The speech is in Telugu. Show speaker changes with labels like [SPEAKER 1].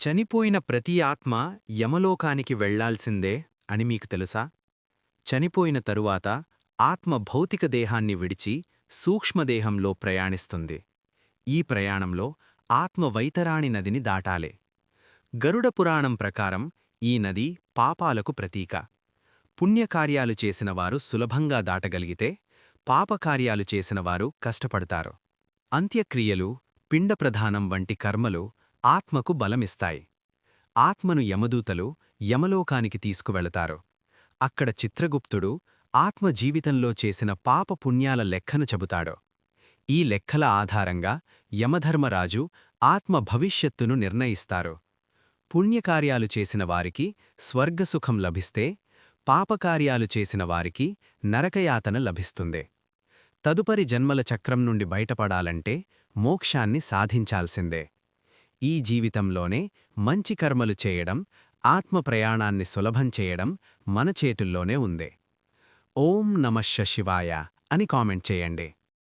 [SPEAKER 1] చనిపోయిన ప్రతి ఆత్మ యమలోకానికి వెళ్ళాల్సిందే అని మీకు తెలుసా? చనిపోయిన తరువాత ఆత్మ భౌతిక దేహాన్ని విడిచి సూక్ష్మదేహంలో ప్రయాణిస్తుంది. ఈ ప్రయాణంలో ఆత్మ వైతరాణి నదిని దాటాలే. గరుడ పురాణం ప్రకారం ఈ నది పాపాలకు ప్రతీక. పుణ్యకార్యాలు చేసినవారు సులభంగా దాటగలిగితే పాపకార్యాలు చేసినవారు కష్టపడతారు. అంత్యక్రియలు పిండప్రధానం వంటి కర్మలు ఆత్మకు బలమిస్తాయి. ఆత్మను యమదూతలు యమలోకానికి తీసుకువెళతారు. అక్కడ చిత్రగుప్తుడు ఆత్మ జీవితంలో చేసిన పాప పుణ్యాల లెక్కను చెబుతాడు. ఈ లెక్కల ఆధారంగా యమధర్మరాజు ఆత్మ భవిష్యత్తును నిర్ణయిస్తారు. పుణ్యకార్యాలు చేసిన వారికి స్వర్గసుఖం లభిస్తే పాపకార్యాలు చేసిన వారికి నరకయాతన లభిస్తుంది. తదుపరి జన్మల చక్రం నుండి బయటపడాలంటే మోక్షాన్ని సాధించాల్సిందే. ఈ జీవితంలోనే మంచి కర్మలు చేయడం ఆత్మ ప్రయాణాన్ని సులభం చేయడం మన చేతుల్లోనే ఉందే. ఓం నమః శివాయ అని కామెంట్ చేయండి.